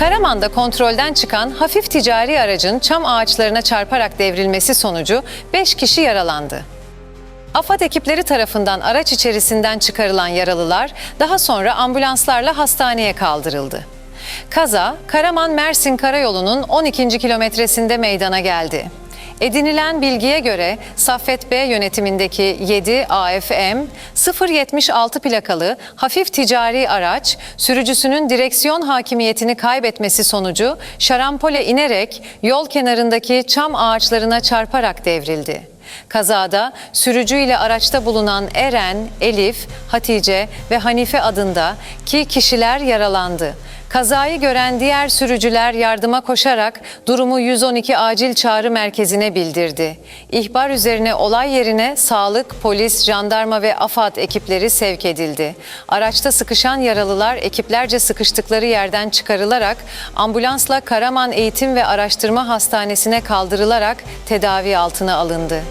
Karaman'da kontrolden çıkan hafif ticari aracın çam ağaçlarına çarparak devrilmesi sonucu 5 kişi yaralandı. AFAD ekipleri tarafından araç içerisinden çıkarılan yaralılar daha sonra ambulanslarla hastaneye kaldırıldı. Kaza Karaman-Mersin Karayolu'nun 12. kilometresinde meydana geldi. Edinilen bilgiye göre Saffet B yönetimindeki 7 AFM 076 plakalı hafif ticari araç sürücüsünün direksiyon hakimiyetini kaybetmesi sonucu şarampole inerek yol kenarındaki çam ağaçlarına çarparak devrildi. Kazada sürücüyle araçta bulunan Eren, Elif, Hatice ve Hanife adında ki kişiler yaralandı. Kazayı gören diğer sürücüler yardıma koşarak durumu 112 acil çağrı merkezine bildirdi. İhbar üzerine olay yerine sağlık, polis, jandarma ve AFAD ekipleri sevk edildi. Araçta sıkışan yaralılar ekiplerce sıkıştıkları yerden çıkarılarak ambulansla Karaman Eğitim ve Araştırma Hastanesi'ne kaldırılarak tedavi altına alındı.